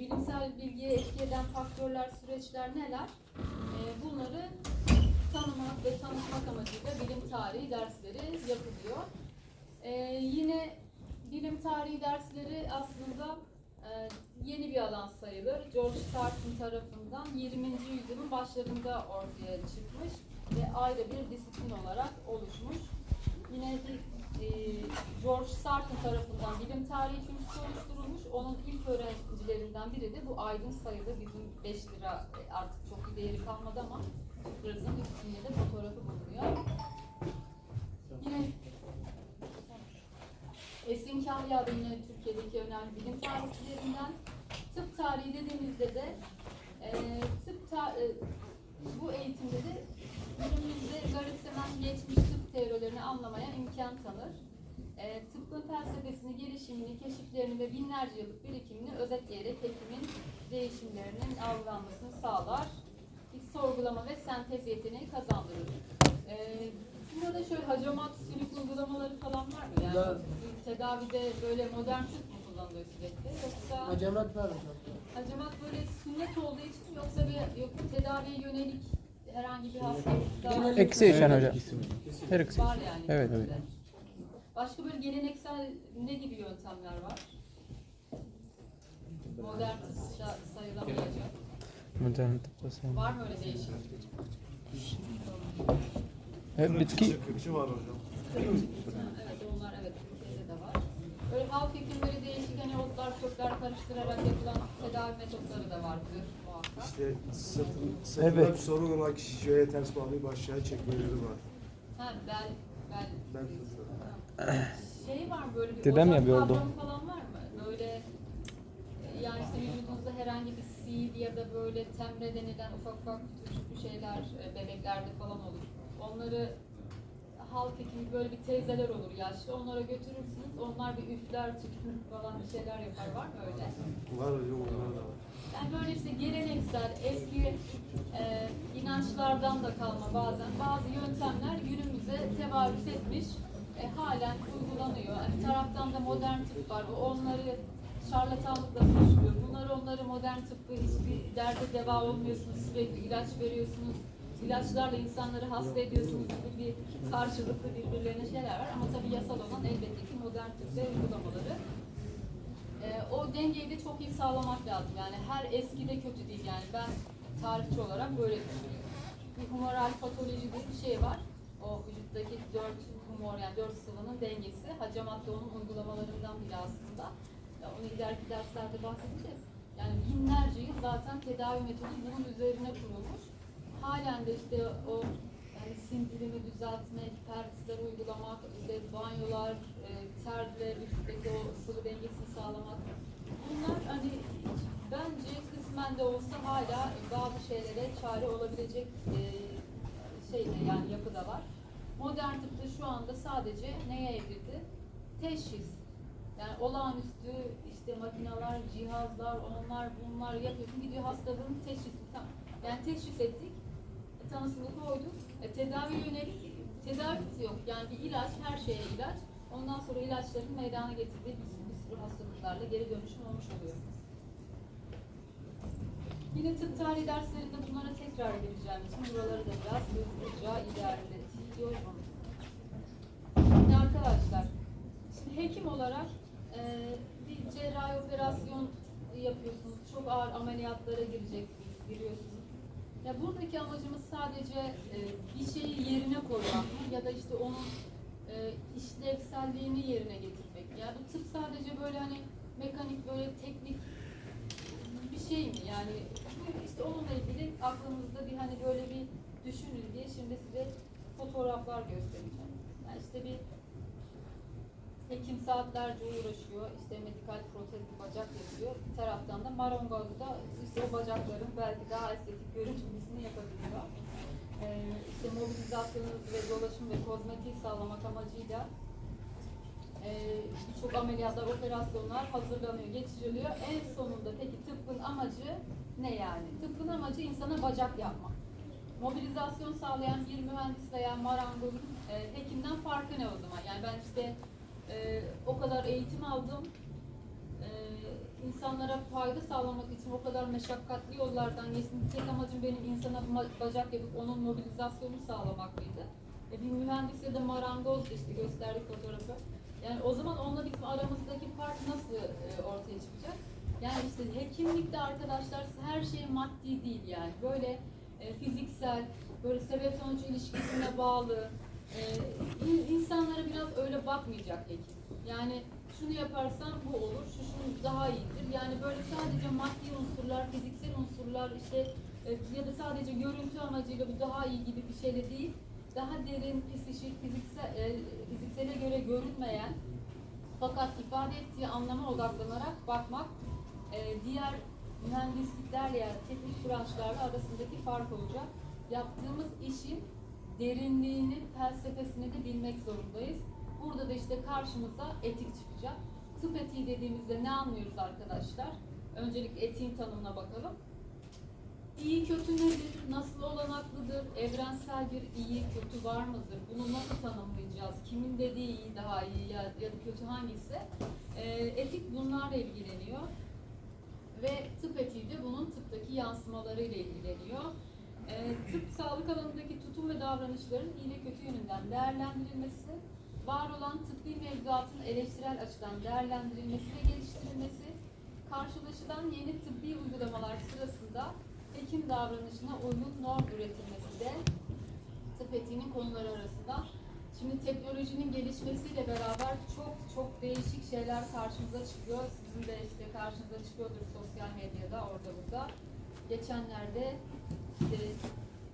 bilimsel bilgiye etki eden faktörler, süreçler neler? E, bunları tanımak ve tanıtmak amacıyla bilim tarihi dersleri yapılıyor. E, yine bilim tarihi dersleri aslında e, yeni bir alan sayılır. George Sarton tarafından 20. yüzyılın başlarında ortaya çıkmış ve ayrı bir disiplin olarak oluşmuş. Yine e, George Sarton tarafından bilim tarihi kürsüsü oluşturulmuş. Onun ilk öğrencilerinden biri de bu Aydın sayılı bizim 5 lira e, artık çok bir değeri kalmadı ama Kıbrıs'ın üstünde de fotoğrafı bulunuyor. Yine Esin Kahya da yine Türkiye'deki önemli bilim tarihçilerinden. Tıp tarihi dediğimizde de e, anlamaya imkan tanır. E, tıbbın felsefesini, gelişimini, keşiflerini ve binlerce yıllık birikimini özetleyerek hekimin değişimlerinin algılanmasını sağlar. Bir sorgulama ve sentez yeteneği kazandırır. E, burada şöyle hacamat, sülük uygulamaları falan var mı? Yani Ya- tedavide böyle modern tıp mı kullanılıyor sürekli? Yoksa Hacamat var hocam. hacamat böyle sünnet olduğu için yoksa bir yok tedaviye yönelik herhangi bir hastalıkta İkisi yaşayan hocam. Her ikisi. var yani. Evet. bizde. Başka böyle geleneksel ne gibi yöntemler var? Modern tıpta sayılamayacak. Modern tıpta. Var mı öyle değişik? Evet, bitki Kırkçı var hocam. Evet onlar evet Türkiye'de de var. Böyle halk hekimleri değişik hani otlar kökler karıştırarak yapılan tedavi metotları da vardır muhakkak. İşte sırtın, sırtında Evet. bir sorun olan kişi şöyle ters bağlayıp aşağıya çekmeleri var. Ha bel bel Ben fıtığı. Şey var böyle bir Dedem ocak yapıyordu. kavramı falan var mı? Böyle e, yani işte vücudunuzda herhangi bir sil ya da böyle temre denilen ufak ufak küçük bir şeyler e, bebeklerde falan olur. Onları halk hekimi böyle bir teyzeler olur yaşlı. Onlara götürürsünüz. Onlar bir üfler, tütün falan bir şeyler yapar. Var mı öyle? Var hocam onlar da var. Yani böyle işte geleneksel, eski e, inançlardan da kalma bazen bazı yöntemler günümüze tevarüs etmiş, e, halen uygulanıyor. Yani taraftan da modern tıp var, o onları şarlatanlıkla suçluyor. Bunları onları modern tıbbı hiçbir derde deva olmuyorsunuz, sürekli ilaç veriyorsunuz. İlaçlarla insanları hasta ediyorsunuz gibi bir karşılıklı birbirlerine şeyler var. Ama tabii yasal olan elbette ki modern ve uygulamaları. Ee, o dengeyi de çok iyi sağlamak lazım. Yani her eski de kötü değil yani. Ben tarihçi olarak böyle düşünüyorum. Bir humoral patoloji diye bir şey var. O vücuttaki dört humor yani dört sıvının dengesi. Hacamat da onun uygulamalarından biri aslında. Ya onu ileriki derslerde bahsedeceğiz. Yani binlerce yıl zaten tedavi metodu bunun üzerine kurulmuş. Halen de işte o yani sindirimi düzeltme, hipervisler uygulamak, işte banyolar, e, terle üstteki o sıvı dengesini sağlamak. Bunlar hani bence kısmen de olsa hala bazı şeylere çare olabilecek e, şeyde yani yapıda var. Modern tıpta şu anda sadece neye evrildi? Teşhis. Yani olağanüstü işte makineler, cihazlar, onlar bunlar yapıyorsun. Gidiyor hastalığın teşhisi. Yani teşhis ettik tanısını koyduk. E, tedavi yönelik tedavisi yok. Yani bir ilaç, her şeye ilaç. Ondan sonra ilaçların meydana getirdiği bir, bir sürü hastalıklarla geri dönüşüm olmuş oluyor. Yine tıp tarihi derslerinde bunlara tekrar gireceğim için buraları da biraz hızlıca ilerletiyorum. Şimdi arkadaşlar, şimdi hekim olarak e, bir cerrahi operasyon yapıyorsunuz. Çok ağır ameliyatlara gireceksiniz, giriyorsunuz. Ya buradaki amacımız sadece e, bir şeyi yerine koymak mı ya da işte onun e, işlevselliğini yerine getirmek. Yani bu tıp sadece böyle hani mekanik böyle teknik bir şey mi? Yani işte onunla ilgili aklımızda bir hani böyle bir düşünün diye şimdi size fotoğraflar göstereceğim. Yani işte bir Hekim saatlerce uğraşıyor. İşte medikal protez bir bacak yapıyor. Bir taraftan da marangozda işte o bacakların belki daha estetik görünmesini yapabiliyor. Ee, işte mobilizasyonu ve dolaşım ve kozmetiği sağlamak amacıyla e, birçok ameliyatlar, operasyonlar hazırlanıyor, geçiriliyor. En sonunda peki tıbbın amacı ne yani? Tıbbın amacı insana bacak yapmak. Mobilizasyon sağlayan bir mühendis veya marangozun e, hekimden farkı ne o zaman? Yani ben işte e, o kadar eğitim aldım. E, insanlara fayda sağlamak için o kadar meşakkatli yollardan geçtim. Tek amacım benim insana bacak yapıp onun mobilizasyonunu sağlamak mıydı? E, bir mühendis ya marangoz işte gösterdik fotoğrafı. Yani o zaman onunla bizim aramızdaki fark nasıl e, ortaya çıkacak? Yani işte hekimlikte arkadaşlar her şey maddi değil yani. Böyle e, fiziksel, böyle sebep sonuç ilişkisine bağlı. E, in- insanlara biraz öyle bakmayacak hekim. Yani şunu yaparsan bu olur, şu şunu daha iyidir. Yani böyle sadece maddi unsurlar, fiziksel unsurlar işte e, ya da sadece görüntü amacıyla bu daha iyi gibi bir şeyle değil. Daha derin, psikik, fiziksel, e, fiziksele göre görünmeyen fakat ifade ettiği anlama odaklanarak bakmak e, diğer mühendisliklerle yani teknik branşlarla arasındaki fark olacak. Yaptığımız işin derinliğini, felsefesini de bilmek zorundayız. Burada da işte karşımıza etik çıkacak. Tıp etiği dediğimizde ne anlıyoruz arkadaşlar? Öncelikle etiğin tanımına bakalım. İyi kötü nedir? Nasıl olanaklıdır? Evrensel bir iyi kötü var mıdır? Bunu nasıl tanımlayacağız? Kimin dediği iyi daha iyi ya, ya da kötü hangisi? Ee, etik bunlarla ilgileniyor. Ve tıp etiği de bunun tıptaki yansımalarıyla ilgileniyor. Ee, tıp sağlık alanındaki tutum ve davranışların iyi ve kötü yönünden değerlendirilmesi, var olan tıbbi mevzuatın eleştirel açıdan değerlendirilmesi ve geliştirilmesi, karşılaşılan yeni tıbbi uygulamalar sırasında hekim davranışına uygun norm üretilmesi de tıp etiğinin konuları arasında. Şimdi teknolojinin gelişmesiyle beraber çok çok değişik şeyler karşımıza çıkıyor. Sizin de işte karşınıza çıkıyordur sosyal medyada orada burada. Geçenlerde işte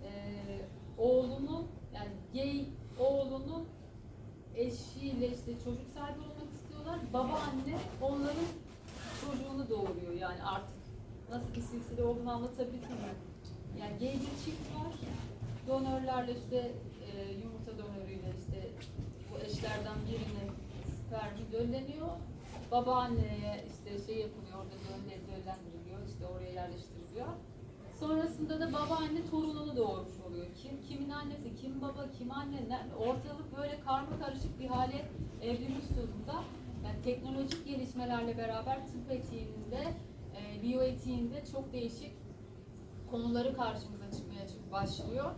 eee oğlunun yani gay oğlunun eşiyle işte çocuk sahibi olmak istiyorlar. Babaanne onların çocuğunu doğuruyor yani artık nasıl bir silsile olduğunu anlatabildim mi? Yani gay bir çift var. Donörlerle işte e, yumurta donörüyle işte bu eşlerden birinin spermi dölleniyor. Babaanneye işte şey yapılıyor orada dölle, döllendiriliyor işte oraya yerleştiriliyor. Sonrasında da babaanne torununu doğurmuş oluyor. Kim kimin annesi, kim baba, kim anne, ne- ortalık böyle karma karışık bir hale evrilmiş durumda. Yani teknolojik gelişmelerle beraber tıp etiğinde, e, biyoetiğinde çok değişik konuları karşımıza çıkmaya çık- başlıyor.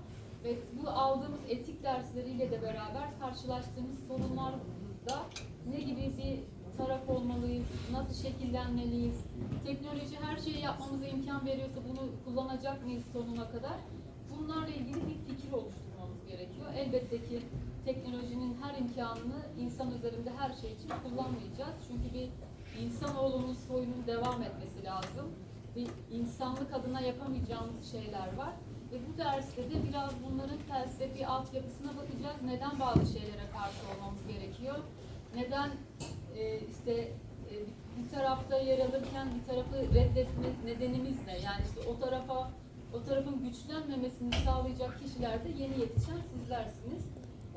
Ve bu aldığımız etik dersleriyle de beraber karşılaştığımız sorunlarda ne gibi bir taraf olmalıyız, nasıl şekillenmeliyiz, teknoloji her şeyi yapmamıza imkan veriyorsa bunu kullanacak mıyız sonuna kadar? Bunlarla ilgili bir fikir oluşturmamız gerekiyor. Elbette ki teknolojinin her imkanını insan üzerinde her şey için kullanmayacağız. Çünkü bir insanoğlunun soyunun devam etmesi lazım. Bir insanlık adına yapamayacağımız şeyler var. Ve bu derste de biraz bunların felsefi altyapısına bakacağız. Neden bazı şeylere karşı olmamız gerekiyor? Neden e, işte yer alırken bir tarafı reddetme nedenimiz ne? Yani işte o tarafa o tarafın güçlenmemesini sağlayacak kişiler de yeni yetişen sizlersiniz.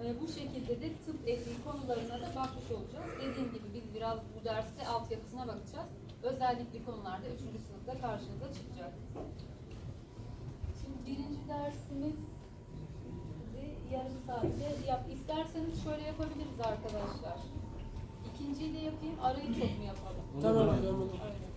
E, bu şekilde de tıp etiği konularına da bakmış olacağız. Dediğim gibi biz biraz bu derste altyapısına bakacağız. Özellikle konularda 3. sınıfta karşınıza çıkacak. Şimdi birinci dersimiz yarım saatte yap. İsterseniz şöyle yapabiliriz arkadaşlar. İkinciyi de yapayım, arayı çok mu yapalım? Tamam. Öyle.